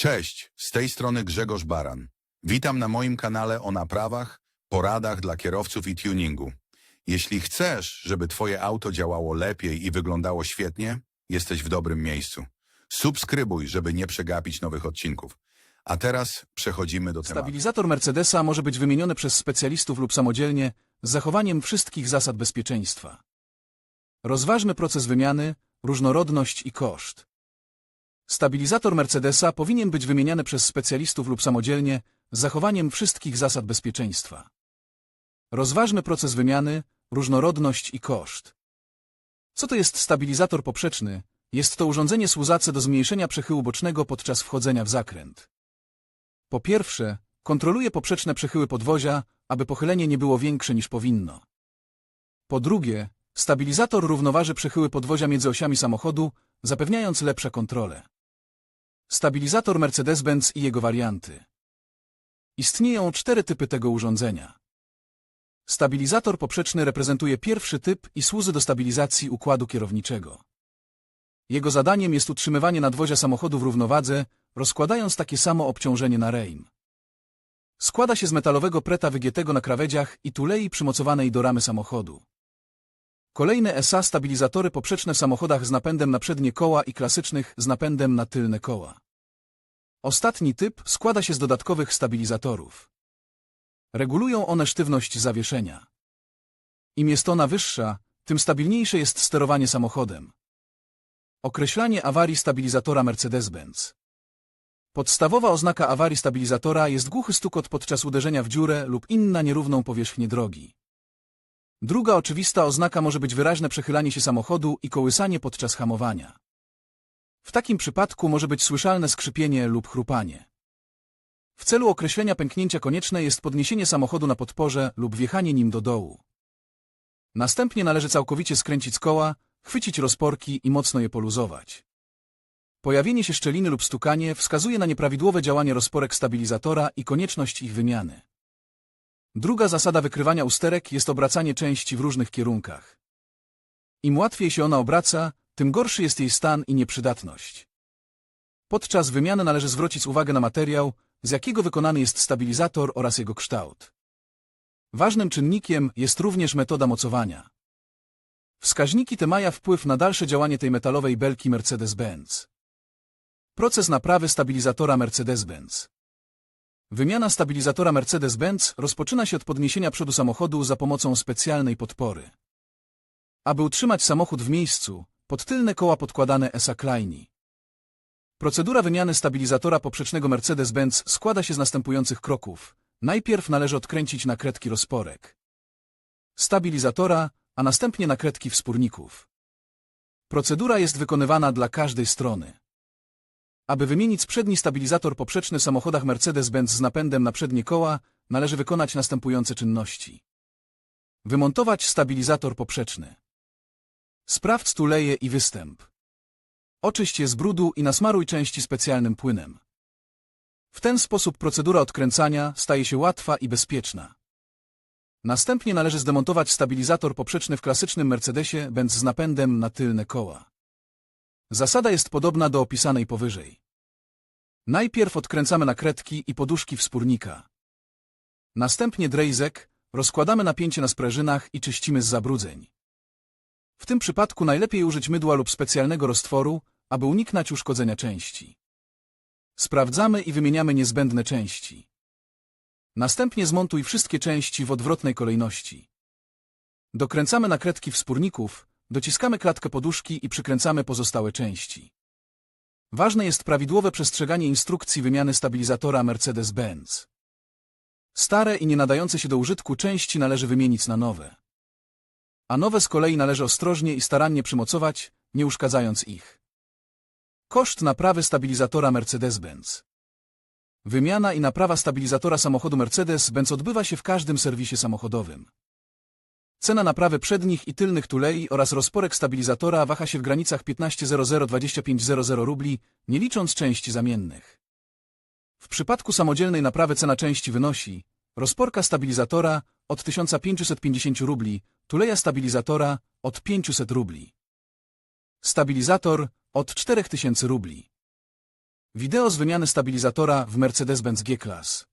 Cześć, z tej strony Grzegorz Baran. Witam na moim kanale o naprawach, poradach dla kierowców i tuningu. Jeśli chcesz, żeby Twoje auto działało lepiej i wyglądało świetnie, jesteś w dobrym miejscu. Subskrybuj, żeby nie przegapić nowych odcinków. A teraz przechodzimy do tematu. Stabilizator Mercedesa może być wymieniony przez specjalistów lub samodzielnie z zachowaniem wszystkich zasad bezpieczeństwa. Rozważmy proces wymiany, różnorodność i koszt. Stabilizator Mercedesa powinien być wymieniany przez specjalistów lub samodzielnie z zachowaniem wszystkich zasad bezpieczeństwa. Rozważmy proces wymiany, różnorodność i koszt. Co to jest stabilizator poprzeczny? Jest to urządzenie służące do zmniejszenia przechyłu bocznego podczas wchodzenia w zakręt. Po pierwsze, kontroluje poprzeczne przechyły podwozia, aby pochylenie nie było większe niż powinno. Po drugie, stabilizator równoważy przechyły podwozia między osiami samochodu, zapewniając lepsze kontrolę. Stabilizator Mercedes-Benz i jego warianty. Istnieją cztery typy tego urządzenia. Stabilizator poprzeczny reprezentuje pierwszy typ i służy do stabilizacji układu kierowniczego. Jego zadaniem jest utrzymywanie nadwozia samochodu w równowadze, rozkładając takie samo obciążenie na rejm. Składa się z metalowego preta wygiętego na krawędziach i tulei przymocowanej do ramy samochodu. Kolejne SA stabilizatory poprzeczne w samochodach z napędem na przednie koła i klasycznych z napędem na tylne koła. Ostatni typ składa się z dodatkowych stabilizatorów. Regulują one sztywność zawieszenia. Im jest ona wyższa, tym stabilniejsze jest sterowanie samochodem. Określanie awarii stabilizatora Mercedes-Benz. Podstawowa oznaka awarii stabilizatora jest głuchy stukot podczas uderzenia w dziurę lub inna nierówną powierzchnię drogi. Druga oczywista oznaka może być wyraźne przechylanie się samochodu i kołysanie podczas hamowania. W takim przypadku może być słyszalne skrzypienie lub chrupanie. W celu określenia pęknięcia konieczne jest podniesienie samochodu na podporze lub wjechanie nim do dołu. Następnie należy całkowicie skręcić koła, chwycić rozporki i mocno je poluzować. Pojawienie się szczeliny lub stukanie wskazuje na nieprawidłowe działanie rozporek stabilizatora i konieczność ich wymiany. Druga zasada wykrywania usterek jest obracanie części w różnych kierunkach. Im łatwiej się ona obraca, tym gorszy jest jej stan i nieprzydatność. Podczas wymiany należy zwrócić uwagę na materiał, z jakiego wykonany jest stabilizator oraz jego kształt. Ważnym czynnikiem jest również metoda mocowania. Wskaźniki te mają wpływ na dalsze działanie tej metalowej belki Mercedes-Benz. Proces naprawy stabilizatora Mercedes-Benz. Wymiana stabilizatora Mercedes-Benz rozpoczyna się od podniesienia przodu samochodu za pomocą specjalnej podpory. Aby utrzymać samochód w miejscu, pod tylne koła podkładane ESA Kleini. Procedura wymiany stabilizatora poprzecznego Mercedes-Benz składa się z następujących kroków. Najpierw należy odkręcić nakrętki rozporek stabilizatora, a następnie nakrętki wsporników. Procedura jest wykonywana dla każdej strony. Aby wymienić przedni stabilizator poprzeczny w samochodach Mercedes-Benz z napędem na przednie koła, należy wykonać następujące czynności. Wymontować stabilizator poprzeczny. Sprawdź tuleje i występ. Oczyść je z brudu i nasmaruj części specjalnym płynem. W ten sposób procedura odkręcania staje się łatwa i bezpieczna. Następnie należy zdemontować stabilizator poprzeczny w klasycznym Mercedesie Benz z napędem na tylne koła. Zasada jest podobna do opisanej powyżej. Najpierw odkręcamy nakrętki i poduszki wspórnika. Następnie drejzek, rozkładamy napięcie na sprężynach i czyścimy z zabrudzeń. W tym przypadku najlepiej użyć mydła lub specjalnego roztworu, aby uniknąć uszkodzenia części. Sprawdzamy i wymieniamy niezbędne części. Następnie zmontuj wszystkie części w odwrotnej kolejności. Dokręcamy nakrętki wspórników, dociskamy klatkę poduszki i przykręcamy pozostałe części. Ważne jest prawidłowe przestrzeganie instrukcji wymiany stabilizatora Mercedes-Benz. Stare i nie nadające się do użytku części należy wymienić na nowe. A nowe z kolei należy ostrożnie i starannie przymocować, nie uszkadzając ich. Koszt naprawy stabilizatora Mercedes-Benz. Wymiana i naprawa stabilizatora samochodu Mercedes-Benz odbywa się w każdym serwisie samochodowym. Cena naprawy przednich i tylnych tulei oraz rozporek stabilizatora waha się w granicach 15.00-25.00 rubli, nie licząc części zamiennych. W przypadku samodzielnej naprawy cena części wynosi rozporka stabilizatora od 1550 rubli, tuleja stabilizatora od 500 rubli. Stabilizator od 4000 rubli. Wideo z wymiany stabilizatora w Mercedes-Benz G-Class.